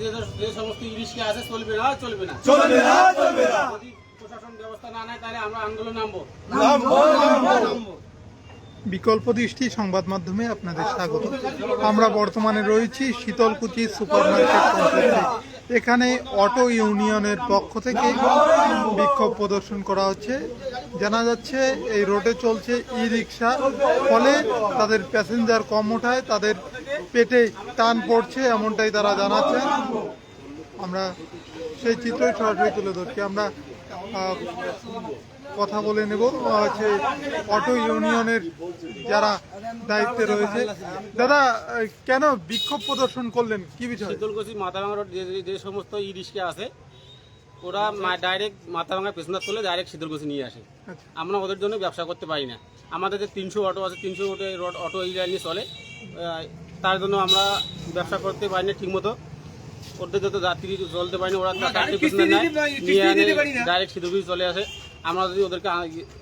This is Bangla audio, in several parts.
যে যে সমস্ত ইলিশকে আছে চলবে না চলবে না। চলবে না চলবে না। যদি প্রশাসন ব্যবস্থা না নেয় তাহলে আমরা আন্দোলন নামবো। নামবো নামবো। বিকল্প দৃষ্টি সংবাদ মাধ্যমে আপনাদের স্বাগত। আমরা বর্তমানে রয়েছি শীতলকুচি সুপার মার্কেট কমপ্লেক্সে। এখানে অটো ইউনিয়নের পক্ষ থেকে বিক্ষোভ প্রদর্শন করা হচ্ছে। জানা যাচ্ছে এই রোডে চলছে ই রিক্সা ফলে তাদের প্যাসেঞ্জার কম ওঠায়, তাদের পেটে টান পড়ছে এমনটাই তারা জানাচ্ছেন। আমরা সেই চিত্রই সরাসরি তুলে ধরছি। আমরা কথা বলে নেব। হচ্ছে অটো ইউনিয়নের যারা দায়িত্বে রয়েছে। দাদা কেন বিক্ষোভ প্রদর্শন করলেন? কি বিষয়? শীতলকুচি মাথারাঙা রোড যে সমস্ত ইলিশকে আছে ওরা ডাইরেক্ট মাথারাঙা পেছনার তুলে ডাইরেক্ট শীতলকুচি নিয়ে আসে। আচ্ছা। আমরা ওদের জন্য ব্যবসা করতে পারি না। আমাদের যে তিনশো অটো আছে তিনশো অটো রোড অটো এই লাইনে চলে। তার জন্য আমরা ব্যবসা করতে পারি না ঠিকমতো। ওদের যত যাত্রী চলতে পারি না ওরা চারটে পেছনে নেয়। নিয়ে ডাইরেক্ট শীতলকুচি চলে আসে। আমরা যদি ওদেরকে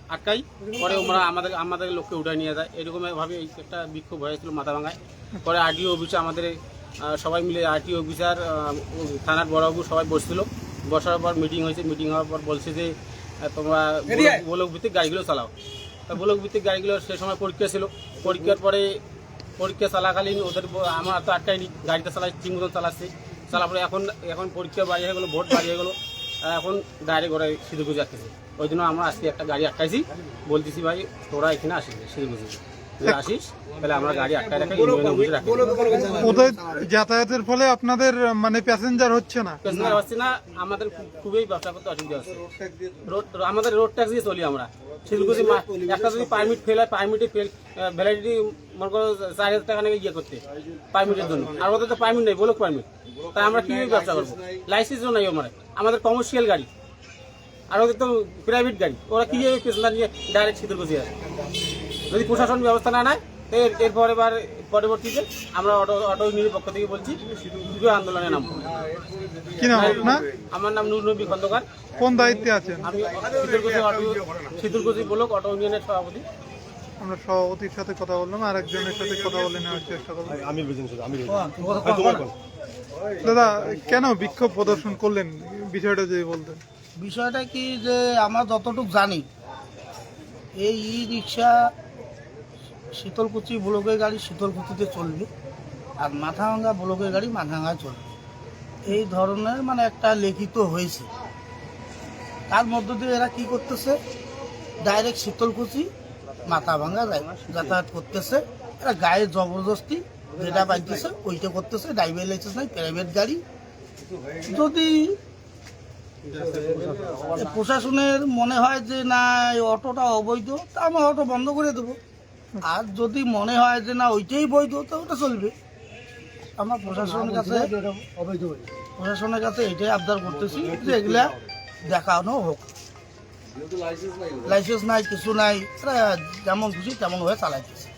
আটকাই পরে ওরা আমাদের আমাদের লোককে উঠায় নিয়ে যায়। এরকম ভাবে এই একটা বিক্ষোভ হয়েছিল মাথা ভাঙায় পরে আরটিও অফিসে আমাদের সবাই মিলে আরটিও অফিসার থানার বড়বাবু সবাই বসছিল। বসার পর মিটিং হয়েছে। মিটিং হওয়ার পর বলছে যে তোমরা ব্লক- ব্লক ভিত্তিক গাড়িগুলো চালাও। তা ব্লক ভিত্তিক গাড়িগুলো সে সময় পরীক্ষা ছিল। পরীক্ষার পরে পরীক্ষা চলাকালীন ওদের আমরা তো আটকাইনি। গাড়িটা চালাই ঠিক মতন চালাচ্ছি। চালার পরে এখন এখন পরীক্ষা বাড়ি হয়ে গেলো, ভোট বাড়ি হয়ে গেলো এখন ডাইরেক্ট ওরা সিধুকুচি যাচ্ছে। ওই জন্য আমরা আজকে একটা গাড়ি আটকাইছি। বলতেছি ভাই, তোরা এখানে আসিস সিধুকুচি যদি আসিস তাহলে আমরা গাড়ি আটকাই রাখি ইউনিয়নের অফিসে রাখি। ওদের যাতায়াতের ফলে আপনাদের মানে প্যাসেঞ্জার হচ্ছে না? প্যাসেঞ্জার আসছে না আমাদের খুব- খুবই ব্যবসা করতে অসুবিধা হচ্ছে। রোড আমাদের রোড ট্যাক্স দিয়ে চলি আমরা। শিলকুচি মা- একটা যদি পারমিট ফেল হয় পারমিটে ফেল ভ্যালিডিটি মনে করো চার হাজার টাকা নাকি ইয়ে করতে পারমিটের জন্য। আর ওদের তো পারমিট নেই বলুক পারমিট তাই আমরা কীভাবে ব্যবসা করব? লাইসেন্সও নাই আমার আমাদের কমার্শিয়াল গাড়ি। আর ওদের তো প্রাইভেট গাড়ি। ওরা কীভাবে প্যাসেঞ্জার নিয়ে ডাইরেক্ট শীতলকুচি আসে? যদি প্রশাসন ব্যবস্থা না নেয় এর- এরপর এবার পরবর্তীতে আমরা অটো অটো ইউনিয়নের পক্ষ থেকে বলছি তীব্র আন্দোলনে নামবো। কি নাম আপনার? আমার নাম নুর নবী খন্দকার। কোন দায়িত্বে আছেন? আমি Sitalkuchi auto Sitalkuchi block auto ইউনিয়নের সভাপতি। আমরা সভাপতির সাথে কথা বললাম আর একজনের সাথে কথা বলে নেওয়ার চেষ্টা করব আমি আমি দাদা কেন বিক্ষোভ প্রদর্শন করলেন? বিষয়টা যদি বলতেন। বিষয়টা কি যে আমরা যতটুকু জানি এই ই রিক্সা শীতলকুচি ব্লকের গাড়ি শীতলকুচিতে চলবে আর মাথাভাঙ্গা ব্লকের গাড়ি মাথাভাঙ্গায় চলবে। এই ধরনের মানে একটা লিখিত হয়েছে। তার মধ্য দিয়ে এরা কি করতেছে? ডাইরেক্ট শীতলকুচি, মাথাভাঙ্গা যাতায়াত করতেছে। এরা গায়ে জবরদস্তি যেটা পাইতেছে, ওইটা করতেছে। ড্রাইভার লাইসেন্স নাই প্রাইভেট গাড়ি। যদি প্রশাসনের মনে হয় যে, না, এই অটোটা অবৈধ, তা আমরা অটো বন্ধ করে দেবো। আর যদি মনে হয় যে না ওইটাই বৈধ তো ওটা চলবে। আমরা প্রশাসনের কাছে প্রশাসনের কাছে এটাই আবদার করতেছি যে এগুলা দেখানো হোক। লাইসেন্স নাই কিছু নাই যেমন খুশি তেমন হয়ে চালাইতেছে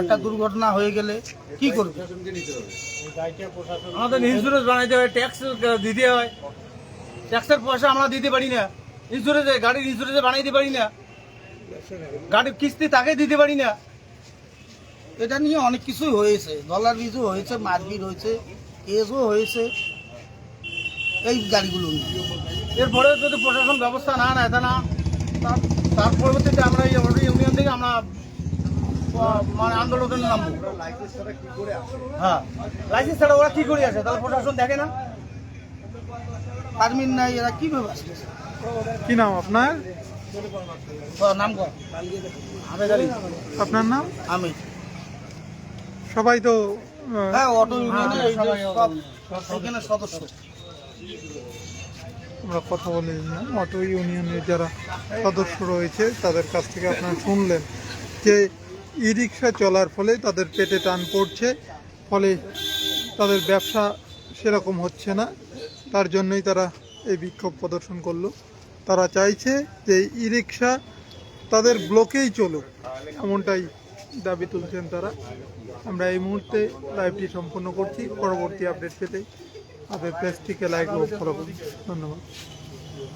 একটা দুর্ঘটনা হয়ে গেলে কি করবে? আমাদের ইন্স্যুরেন্স বানাইতে হয় ট্যাক্স দিতে হয়। ট্যাক্সের পয়সা আমরা দিতে পারি না। ইন্স্যুরেন্সে গাড়ির ইন্স্যুরেন্সে বানাইতে পারি না। গাড়ির কিস্তি তাকে দিতে পারি না। এটা নিয়ে অনেক কিছুই হয়েছে। ডলার বিজু হয়েছে মারপিট হয়েছে কেসও হয়েছে। এই গাড়িগুলো নিয়ে। এরপরে যদি প্রশাসন ব্যবস্থা না নেয় তা না তার পরবর্তীতে আমরা এই অটো ইউনিয়ন থেকে আমরা মানে আন্দোলনে নামবো। হ্যাঁ। লাইসেন্স ছাড়া ওরা কি করে আছে? তাহলে প্রশাসন দেখে না? পারমিট নাই এরা কীভাবে আসতেছে কি নাম আপনার? নাম আপনার নাম? আমি সবাই তো হ্যাঁ অটো ইউনিয়নের এই যে সব এখানে সদস্য। আমরা কথা বলে নিলাম। অটো ইউনিয়নের যারা সদস্য রয়েছে তাদের কাছ থেকে আপনারা শুনলেন যে ই রিক্সা চলার ফলে তাদের পেটে টান পড়ছে ফলে তাদের ব্যবসা সেরকম হচ্ছে না। তার জন্যই তারা এই বিক্ষোভ প্রদর্শন করল। তারা চাইছে যে ই রিক্সা তাদের ব্লকেই চলুক। এমনটাই দাবি তুলছেন তারা। আমরা এই মুহূর্তে লাইভটি সম্পন্ন করছি। পরবর্তী আপডেট পেতে আপনার পেজটিকে লাইক ও ফলো করুন। ধন্যবাদ।